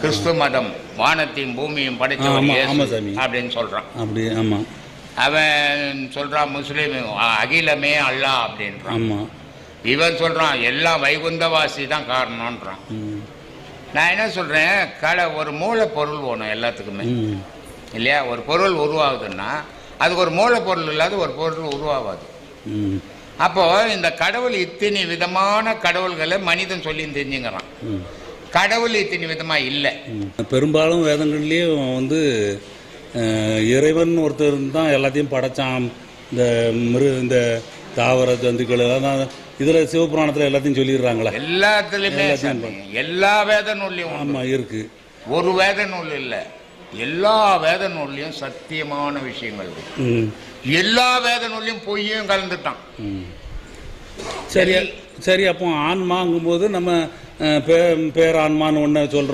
கிறிஸ்து மதம் வானத்தையும் பூமியும் ஆமா, ஆமா சாமி. அப்படின்னு சொல்றான். அப்படி ஆமாம் அவன் சொல்றான் முஸ்லீம் அகிலமே அல்லாஹ் அப்படின்றான். இவன் சொல்றான் எல்லாம் வைகுந்தவாசி தான் காரணம்ன்றான். நான் என்ன சொல்றேன் கடை ஒரு மூலப்பொருள் வேணும் எல்லாத்துக்குமே. இல்லையா? ஒரு பொருள் உருவாகுதுன்னா அதுக்கு ஒரு மூலப்பொருள் இல்லாத ஒரு பொருள் உருவாகாது. ம். அப்போ இந்த கடவுள் இத்தனை விதமான கடவுள்களை மனிதன் சொல்லி தெரிஞ்சுங்கிறான். கடவுள் இத்தனை விதமா இல்லை. பெரும்பாலும் வேதங்கள்லேயும் வந்து இறைவன் ஒருத்தர் தான் எல்லாத்தையும் படைச்சான். இந்த மிரு இந்த தாவர ஜந்துக்கள் எல்லாம் இதில் சிவபுராணத்தில் எல்லாத்தையும் சொல்லிடுறாங்களே? எல்லாத்துலயுமே எல்லா வேத நூல்லையும். ஆமாம் இருக்கு. ஒரு வேத நூல் இல்லை. எல்லா வேத நூல்லையும் சத்தியமான விஷயங்கள் எல்லா வேத நூல்லையும் பொய்யும் கலந்துட்டான். சரி சரி. அப்போ ஆன்மாங்கும்போது நம்ம அஹ், பே பேரான்மான்னு ஒன்று சொல்கிறோம்